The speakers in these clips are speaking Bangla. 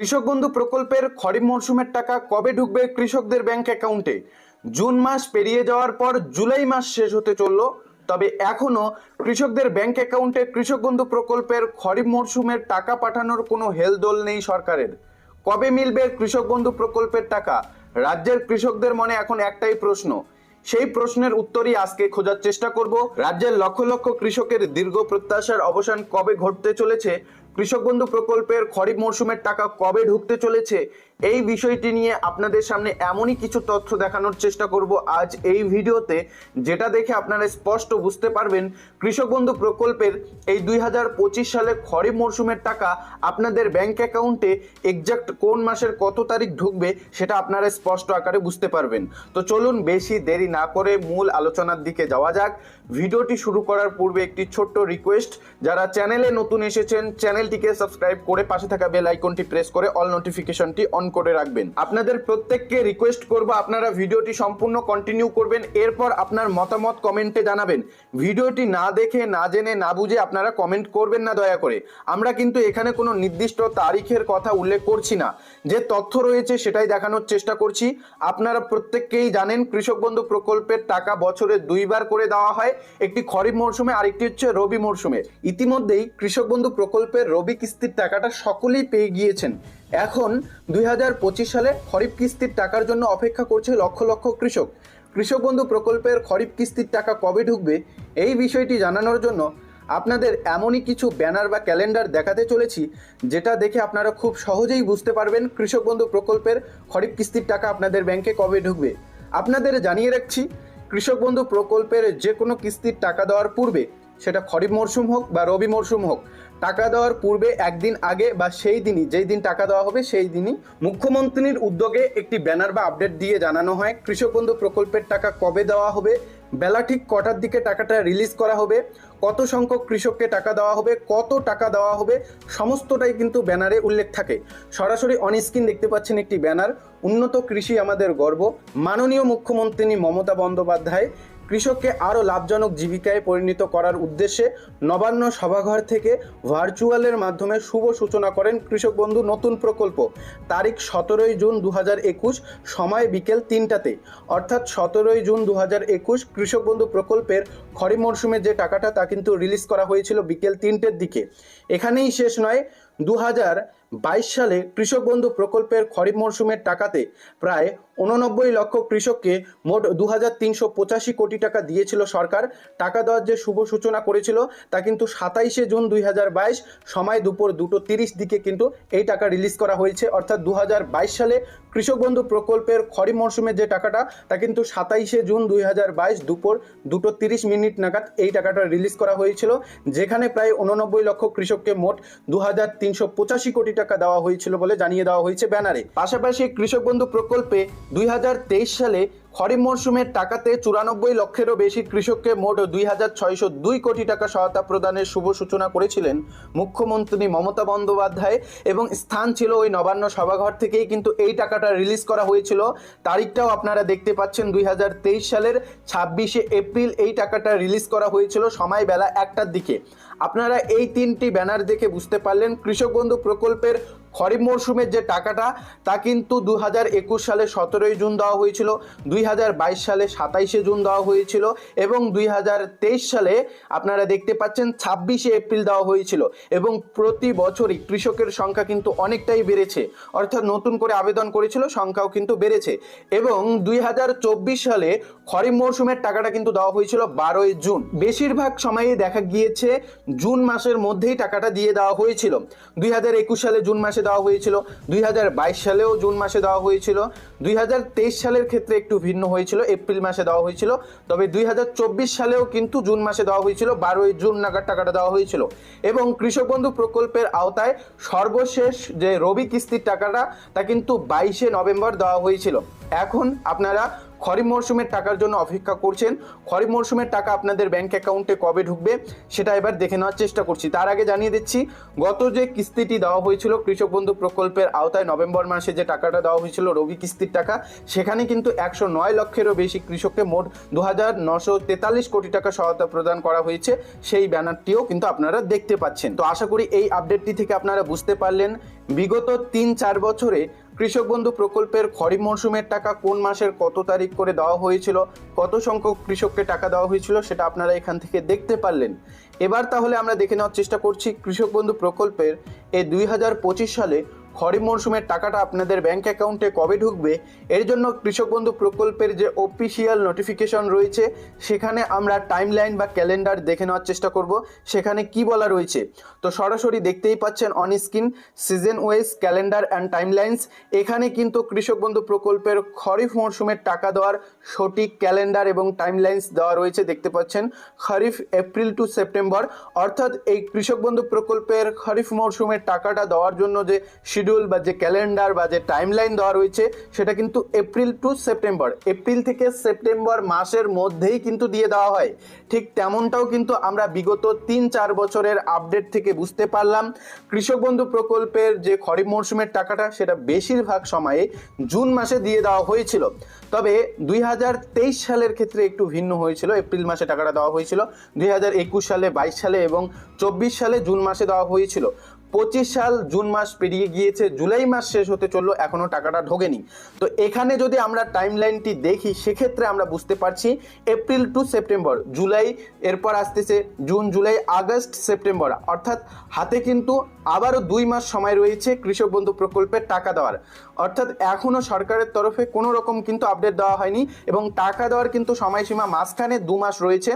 কৃষক বন্ধু প্রকল্পের খরিফ মরশুমের টাকা কবে ঢুকবে কৃষকদের ব্যাংক অ্যাকাউন্টে? জুন মাস পেরিয়ে যাওয়ার পর জুলাই মাস শেষ হতে চলল, তবে এখনও কৃষকদের ব্যাংক অ্যাকাউন্টে কৃষক বন্ধু প্রকল্পের খরিফ মরশুমের টাকা পাঠানোর কোনো হেলদোল নেই সরকারের। কবে মিলবে কৃষক বন্ধু প্রকল্পের টাকা? রাজ্যের কৃষকদের মনে এখন একটাই প্রশ্ন। সেই প্রশ্নের উত্তরই আজকে খোঁজার চেষ্টা করব। রাজ্যের লক্ষ লক্ষ কৃষকের দীর্ঘ প্রত্যাশার অবসান কবে ঘটতে চলেছে কৃষক বন্ধু প্রকল্পের খরিফ মরশুমের টাকা কবে ঢুকতে চলেছে? এই বিষয়টি নিয়ে আপনাদের সামনে এমনই কিছু তথ্য দেখানোর চেষ্টা করব আজ এই ভিডিওতে, যেটা দেখে আপনারা স্পষ্ট বুঝতে পারবেন কৃষক বন্ধু প্রকল্পের এই দুই হাজার পঁচিশ সালে খরিফ মরশুমের টাকা আপনাদের ব্যাংক অ্যাকাউন্টে এক্সাক্ট কোন মাসের কত তারিখ ঢুকবে সেটা আপনারা স্পষ্ট আকারে বুঝতে পারবেন। তো চলুন বেশি দেরি না করে মূল আলোচনার দিকে যাওয়া যাক। ভিডিওটি শুরু করার পূর্বে একটি ছোট্ট রিকোয়েস্ট যারা চ্যানেলে নতুন এসেছেন চ্যানেলটিকে সাবস্ক্রাইব করে পাশে থাকা বেল আইকনটি প্রেস করে অল নোটিফিকেশনটি অন করে রাখবেন। আপনাদের প্রত্যেককে রিকোয়েস্ট করব, আপনারা ভিডিওটি সম্পূর্ণ কন্টিনিউ করবেন, এরপর আপনার মতামত কমেন্টে জানাবেন। ভিডিওটি না দেখে, না জেনে, না বুঝে আপনারা কমেন্ট করবেন না দয়া করে। আমরা কিন্তু এখানে কোনো নির্দিষ্ট তারিখের কথা উল্লেখ করছি না। যে তথ্য রয়েছে সেটাই দেখানোর চেষ্টা করছি। আপনারা প্রত্যেককেই জানেন, কৃষক বন্ধু প্রকল্পের টাকা বছরে দুইবার করে দেওয়া হয়। একটি খরিফ মরশুমে, আরেকটি হচ্ছে রবি মরশুমে। ইতিমধ্যেই কৃষক বন্ধু প্রকল্পের রবি কিস্তির টাকাটা সকলেই পেয়ে গিয়েছেন। এখন দু হাজার পঁচিশ সালে খরিফ কিস্তির টাকার জন্য অপেক্ষা করছে লক্ষ লক্ষ কৃষক। কৃষক বন্ধু প্রকল্পের খরিফ কিস্তির টাকা কবে ঢুকবে, এই বিষয়টি জানানোর জন্য আপনাদের এমনই কিছু ব্যানার বা ক্যালেন্ডার দেখাতে চলেছি, যেটা দেখে আপনারা খুব সহজেই বুঝতে পারবেন কৃষক বন্ধু প্রকল্পের খরিফ কিস্তির টাকা আপনাদের ব্যাংকে কবে ঢুকবে। আপনাদের জানিয়ে রাখছি, কৃষক বন্ধু প্রকল্পের যে কোনো কিস্তির টাকা দেওয়ার পূর্বে সেটা খরিফ মরশুম হোক বা রবি মরশুম হোক, টাকা দেওয়ার পূর্বে একদিন আগে বা সেই দিনই, যেই দিন টাকা দেওয়া হবে সেই দিনই মুখ্যমন্ত্রীর উদ্যোগে একটি ব্যানার বা আপডেট দিয়ে জানানো হয়। কৃষক বন্ধু প্রকল্পের টাকা কবে দেওয়া হবে, বেলা ঠিক কটার দিকে টাকাটা রিলিজ করা হবে, কত সংখ্যক কৃষককে টাকা দেওয়া হবে, কত টাকা দেওয়া হবে, সমস্তটাই কিন্তু ব্যানারে উল্লেখ থাকে। সরাসরি অন স্ক্রিন দেখতে পাচ্ছেন একটি ব্যানার, উন্নত কৃষি আমাদের গর্ব। মাননীয় মুখ্যমন্ত্রী মমতা বন্দ্যোপাধ্যায় কৃষককে আরও লাভজনক জীবিকায় পরিণত করার উদ্দেশ্যে নবান্ন সভাঘর থেকে ভার্চুয়ালের মাধ্যমে শুভ সূচনা করেন কৃষক বন্ধু নতুন প্রকল্প। তারিখ সতেরোই জুন দু সময় বিকেল তিনটাতে। অর্থাৎ সতেরোই জুন দু কৃষক বন্ধু প্রকল্পের খরিফ মরশুমে যে টাকাটা তা কিন্তু রিলিজ করা হয়েছিল বিকেল তিনটের দিকে। এখানেই শেষ নয় দু সালে কৃষক বন্ধু প্রকল্পের খরিফ মরশুমের টাকাতে প্রায় উননব্বই লক্ষ কৃষককে মোট দু কোটি টাকা দিয়েছিল সরকার। টাকা দেওয়ার যে শুভ সূচনা করেছিল তা কিন্তু সাতাইশে জুন দুই সময় দুপুর দুটো তিরিশ দিকে কিন্তু এই টাকা রিলিজ করা হয়েছে। অর্থাৎ দু সালে কৃষক বন্ধু প্রকল্পের খরিফ মরশুমের যে টাকাটা তা কিন্তু সাতাইশে জুন দুই দুপুর দুটো তিরিশ মিনিট নাগাদ এই টাকাটা রিলিজ করা হয়েছিল, যেখানে প্রায় উননব্বই লক্ষ কৃষককে মোট দু হাজার তিন তিনশো পঁচাশি কোটি টাকা দেওয়া হয়েছিল বলে জানিয়ে দেওয়া হয়েছে ব্যানারে। পাশাপাশি কৃষক বন্ধু প্রকল্পে দুই হাজার তেইশ সালে খরিফ মরশুমের টাকাতে চুরানব্বই লক্ষেরও বেশি কৃষককে মোট দুই হাজার ছয়শো দুই কোটি টাকা সহায়তা প্রদানের শুভ সূচনা করেছিলেন মুখ্যমন্ত্রী মমতা বন্দ্যোপাধ্যায়। এবং স্থান ছিল ওই নবান্ন সভাঘর থেকেই কিন্তু এই টাকাটা রিলিজ করা হয়েছিল। তারিখটাও আপনারা দেখতে পাচ্ছেন দুই হাজার তেইশ সালের ছাব্বিশে এপ্রিল এই টাকাটা রিলিজ করা হয়েছিল সময় বেলা একটার দিকে। আপনারা এই তিনটি ব্যানার দেখে বুঝতে পারলেন কৃষক বন্ধু প্রকল্পের খরিফ মরশুমের যে টাকাটা, তা কিন্তু দু হাজার একুশ সালে সতেরোই জুন দেওয়া হয়েছিল দুই হাজার বাইশ সালে সাতাইশে জুন দেওয়া হয়েছিল, এবং দুই হাজার তেইশ সালে আপনারা দেখতে পাচ্ছেন ছাব্বিশে এপ্রিল দেওয়া হয়েছিল, এবং প্রতি বছরই কৃষকের সংখ্যা কিন্তু অনেকটাই বেড়েছে। অর্থাৎ নতুন করে আবেদন করেছিল, সংখ্যাও কিন্তু বেড়েছে। এবং দুই হাজার চব্বিশ সালে খরিফ মরশুমের টাকাটা কিন্তু দেওয়া হয়েছিল বারোই জুন। বেশিরভাগ সময়ে দেখা গিয়েছে, জুন মাসের মধ্যেই টাকাটা দিয়ে দেওয়া হয়েছিল। দুই হাজার একুশ সালে জুন মাসে দেওয়া হয়েছিল, দুই হাজার বাইশ সালেও জুন মাসে দেওয়া হয়েছিল, দুই হাজার তেইশ সালের ক্ষেত্রে একটু ভিন্ন হয়েছিল, এপ্রিল মাসে দেওয়া হয়েছিল, তবে দুই হাজার চব্বিশ সালেও কিন্তু জুন মাসে দেওয়া হয়েছিল, বারোই জুন নাগাদ টাকাটা দেওয়া হয়েছিল। এবং কৃষক বন্ধু প্রকল্পের আওতায় সর্বশেষ যে রবি কিস্তির টাকাটা, তা কিন্তু বাইশে নভেম্বর দেওয়া হয়েছিল। এখন আপনারা খরিফ মরশুমের টাকার জন্য অপেক্ষা করছেন। খরিফ মরশুমের টাকা আপনাদের ব্যাংক অ্যাকাউন্টে কবে ঢুকবে সেটা এবার দেখে নেওয়ার চেষ্টা করছি। তার আগে জানিয়ে দিচ্ছি, গত যে কিস্তিটি দেওয়া হয়েছিল কৃষক বন্ধু প্রকল্পের আওতায় নভেম্বর মাসে যে টাকাটা দেওয়া হয়েছিল রবি কিস্তির টাকা, সেখানে কিন্তু একশো নয় লক্ষেরও বেশি কৃষককে মোট দু হাজার নশো তেতাল্লিশ কোটি টাকা সহায়তা প্রদান করা হয়েছে। সেই ব্যানারটিও কিন্তু আপনারা দেখতে পাচ্ছেন। তো আশা করি এই আপডেটটি থেকে আপনারা বুঝতে পারলেন। বিগত তিন চার বছরে কৃষক বন্ধু প্রকল্পের খরিফ মরশুমের টাকা কোন মাসের কত তারিখ করে দেওয়া হয়েছিল, কত সংখ্যক কৃষককে টাকা দেওয়া হয়েছিল সেটা আপনারা এখান থেকে দেখতে পারলেন। এবার তাহলে আমরা দেখে নেওয়ার চেষ্টা করছি কৃষক বন্ধু প্রকল্পের এই দুই হাজার পঁচিশ সালে খরিফ মরশুমের টাকাটা আপনাদের ব্যাংক অ্যাকাউন্টে কবে ঢুকবে, এর জন্য কৃষক বন্ধু প্রকল্পের যে অফিসিয়াল নোটিফিকেশন রয়েছে, সেখানে আমরা টাইমলাইন বা ক্যালেন্ডার দেখে নেওয়ার চেষ্টা করব। সেখানে কি বলা রয়েছে? তো সরাসরি দেখতেই পাচ্ছেন on screen season wise calendar and time timelines এখানে কিন্তু কৃষক বন্ধু প্রকল্পের খরিফ মরশুমের টাকা দেওয়ার সঠিক ক্যালেন্ডার এবং টাইম টাইমলাইন্স দেওয়া রয়েছে, দেখতে পাচ্ছেন। Kharif April to September. অর্থাৎ এই কৃষক বন্ধু প্রকল্পের খরিফ মরশুমের টাকাটা দেওয়ার জন্য যে শিডিউল বা যে ক্যালেন্ডার বা যে টাইমলাইন দেওয়া রয়েছে, সেটা কিন্তু এপ্রিল টু সেপ্টেম্বর এপ্রিল থেকে সেপ্টেম্বর মাসের মধ্যেই কিন্তু দিয়ে দেওয়া হয়। ঠিক তেমনটাও কিন্তু আমরা বিগত তিন চার বছরের আপডেট থেকে বুঝতে পারলাম। কৃষক বন্ধু প্রকল্পের যে খরিফ মরশুমের টাকাটা, সেটা বেশিরভাগ সময়ে জুন মাসে দিয়ে দেওয়া হয়েছিল। তবে দুই হাজার তেইশ সালের ক্ষেত্রে একটু ভিন্ন হয়েছিল। এপ্রিল মাসে টাকাটা দেওয়া হয়েছিল। দুই হাজার একুশ সালে, বাইশ সালে এবং চব্বিশ সালে জুন মাসে দেওয়া হয়েছিল। পঁচিশ সাল জুন মাস পেরিয়ে গিয়েছে, জুলাই মাস শেষ হতে চলল, এখনও টাকাটা ঢোকেনি। তো এখানে যদি আমরা টাইম লাইনটি দেখি, সেক্ষেত্রে আমরা বুঝতে পারছি এপ্রিল টু সেপ্টেম্বর জুলাই, এরপর আসতেছে জুন জুলাই আগস্ট সেপ্টেম্বর অর্থাৎ হাতে কিন্তু আবারও দুই মাস সময় রয়েছে কৃষক বন্ধু প্রকল্পের টাকা দেওয়ার। অর্থাৎ এখনও সরকারের তরফে কোনো রকম কিন্তু আপডেট দেওয়া হয়নি এবং টাকা দেওয়ার কিন্তু সময়সীমা মাঝখানে দু মাস রয়েছে।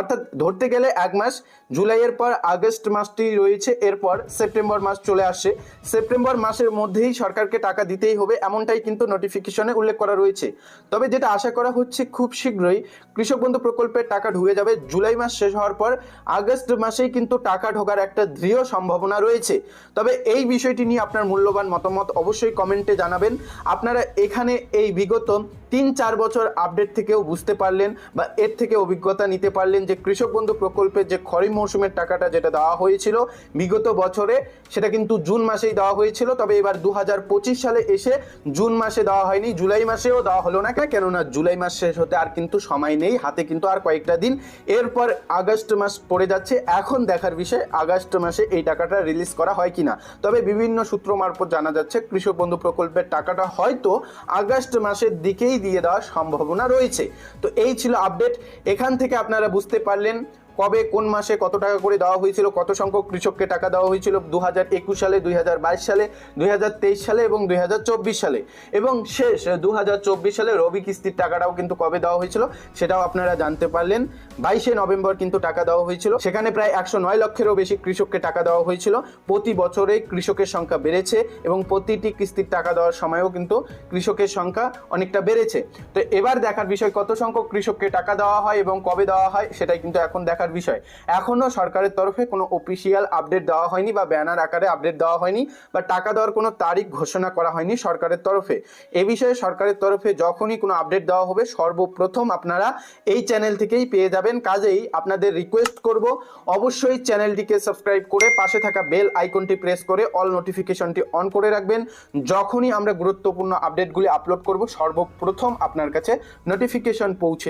অর্থাৎ ধরতে গেলে এক মাস, জুলাইয়ের পর আগস্ট মাসটি রয়েছে, এরপর সেপ্টেম্বর মাস চলে আসছে। সেপ্টেম্বর মাসের মধ্যেই সরকারকে টাকা দিতেই হবে, এমনটাই কিন্তু নোটিফিকেশনে উল্লেখ করা রয়েছে। তবে যেটা আশা করা হচ্ছে খুব শীঘ্রই কৃষক বন্ধু প্রকল্পের টাকা ঢুকে যাবে। জুলাই মাস শেষ হওয়ার পর আগস্ট মাসেই কিন্তু টাকা ঢোকার একটা দৃঢ় সম্ভাবনা রয়েছে। তবে এই বিষয়টি নিয়ে আপনার মূল্যবান মতামত অবশ্যই কমেন্টে জানাবেন। আপনারা এখানে এই বিগত তিন চার বছর আপডেট থেকেও বুঝতে পারলেন বা এর থেকে অভিজ্ঞতা নিতে পারলেন যে কৃষক বন্ধু প্রকল্পের যে খরিফ মৌসুমের টাকাটা যেটা দেওয়া হয়েছিল বিগত বছরে, সেটা কিন্তু জুন মাসেই দেওয়া হয়েছিল। তবে এবার দু হাজার পঁচিশ সালে এসে জুন মাসে দেওয়া হয়নি, জুলাই মাসেও দেওয়া হলো না কেন? কেননা জুলাই মাস শেষ হতে আর কিন্তু সময় নেই, হাতে কিন্তু আর কয়েকটা দিন। এরপর আগস্ট মাস পড়ে যাচ্ছে, এখন দেখার বিষয়, আগস্ট মাসে এই টাকাটা রিলিজ করা হয় কিনা। তবে বিভিন্ন সূত্র মারফত জানা যাচ্ছে, কৃষক বন্ধু প্রকল্পের টাকাটা হয়তো আগস্ট মাসের দিকেই দিয়ে দেওয়ার সম্ভাবনা রয়েছে। তো এই ছিল আপডেট এখান থেকে আপনারা বুঝতে পারলেন কবে, কোন মাসে কত টাকা করে দেওয়া হয়েছিল, কত সংখ্যক কৃষককে টাকা দেওয়া হয়েছিল দু হাজার একুশ সালে দুই হাজার বাইশ সালে দুই হাজার তেইশ সালে এবং দুই হাজার চব্বিশ সালে। এবং শেষ দু হাজার চব্বিশ সালে রবি কিস্তির টাকাটাও কিন্তু কবে দেওয়া হয়েছিল, সেটাও আপনারা জানতে পারলেন। বাইশে নভেম্বর কিন্তু টাকা দেওয়া হয়েছিল। সেখানে প্রায় একশো নয় লক্ষেরও বেশি কৃষককে টাকা দেওয়া হয়েছিল। প্রতি বছরে কৃষকের সংখ্যা বেড়েছে এবং প্রতিটি কিস্তির টাকা দেওয়ার সময়ও কিন্তু কৃষকের সংখ্যা অনেকটা বেড়েছে। তো এবার দেখার বিষয়, কত সংখ্যক কৃষককে টাকা দেওয়া হয় এবং কবে দেওয়া হয়, সেটাই কিন্তু এখন দেখার বিষয়। এখনও সরকারের তরফে কোনো অফিসিয়াল আপডেট দেওয়া হয়নি বা ব্যানার আকারে আপডেট দেওয়া হয়নি বা টাকা দেওয়ার কোনো তারিখ ঘোষণা করা হয়নি সরকারের তরফে। এ বিষয়ে সরকারের তরফে যখনই কোনো আপডেট দেওয়া হবে, সর্বপ্রথম আপনারা এই চ্যানেল থেকেই পেয়ে যাবেন। কাজেই আপনাদের রিকোয়েস্ট করব, অবশ্যই চ্যানেলটিকে সাবস্ক্রাইব করে পাশে থাকা বেল আইকনটি প্রেস করে অল নোটিফিকেশনটি অন করে রাখবেন। যখনই আমরা গুরুত্বপূর্ণ আপডেটগুলি আপলোড করব, সর্বপ্রথম আপনার কাছে নোটিফিকেশন পৌঁছে